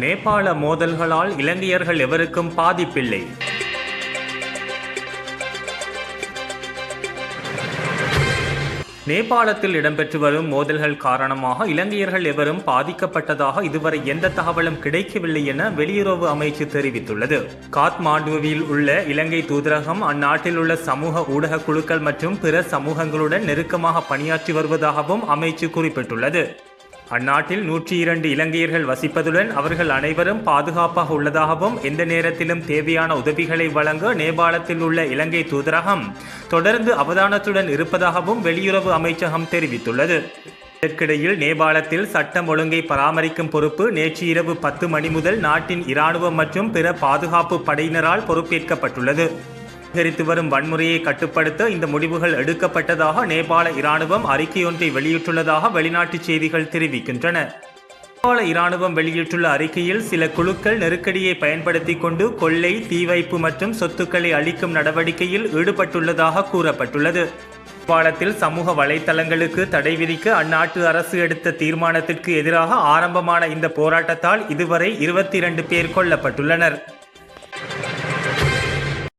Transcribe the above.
நேபாள மோதல்களால் இலங்கையர்கள் எவருக்கும் பாதிப்பில்லை. நேபாளத்தில் இடம்பெற்று வரும் மோதல்கள் காரணமாக இலங்கையர்கள் எவரும் பாதிக்கப்பட்டதாக இதுவரை எந்த தகவலும் கிடைக்கவில்லை என வெளியுறவு அமைச்சு தெரிவித்துள்ளது. காத்மாண்டுவில் உள்ள இலங்கை தூதரகம் அந்நாட்டில் உள்ள சமூக ஊடக குழுக்கள் மற்றும் பிற சமூகங்களுடன் நெருக்கமாக பணியாற்றி வருவதாகவும் அமைச்சு குறிப்பிட்டுள்ளது. அந்நாட்டில் நூற்றி இரண்டு இலங்கையர்கள் வசிப்பதுடன் அவர்கள் அனைவரும் பாதுகாப்பாக உள்ளதாகவும் எந்த நேரத்திலும் தேவையான உதவிகளை வழங்க நேபாளத்தில் உள்ள இலங்கை தூதரகம் தொடர்ந்து அவதானத்துடன் இருப்பதாகவும் வெளியுறவு அமைச்சகம் தெரிவித்துள்ளது. இதற்கிடையில் நேபாளத்தில் சட்டம் ஒழுங்கை பராமரிக்கும் பொறுப்பு நேற்று இரவு பத்து மணி முதல் நாட்டின் இராணுவம் மற்றும் பிற பாதுகாப்பு படையினரால் பொறுப்பேற்கப்பட்டுள்ளது. அதிகரித்து வரும் வன்முறையை கட்டுப்படுத்த இந்த முடிவுகள் எடுக்கப்பட்டதாக நேபாள இராணுவம் அறிக்கையொன்றை வெளியிட்டுள்ளதாக வெளிநாட்டு செய்திகள் தெரிவிக்கின்றன. நேபாள இராணுவம் வெளியிட்டுள்ள அறிக்கையில் சில குழுக்கள் நெருக்கடியை பயன்படுத்தி கொண்டு கொள்ளை தீவைப்பு மற்றும் சொத்துக்களை அளிக்கும் நடவடிக்கையில் ஈடுபட்டுள்ளதாக கூறப்பட்டுள்ளது. நேபாளத்தில் சமூக வலைத்தளங்களுக்கு தடை விதிக்க அந்நாட்டு அரசு எடுத்த தீர்மானத்திற்கு எதிராக ஆரம்பமான இந்த போராட்டத்தால் இதுவரை இருபத்தி இரண்டு பேர் கொல்லப்பட்டுள்ளனர்.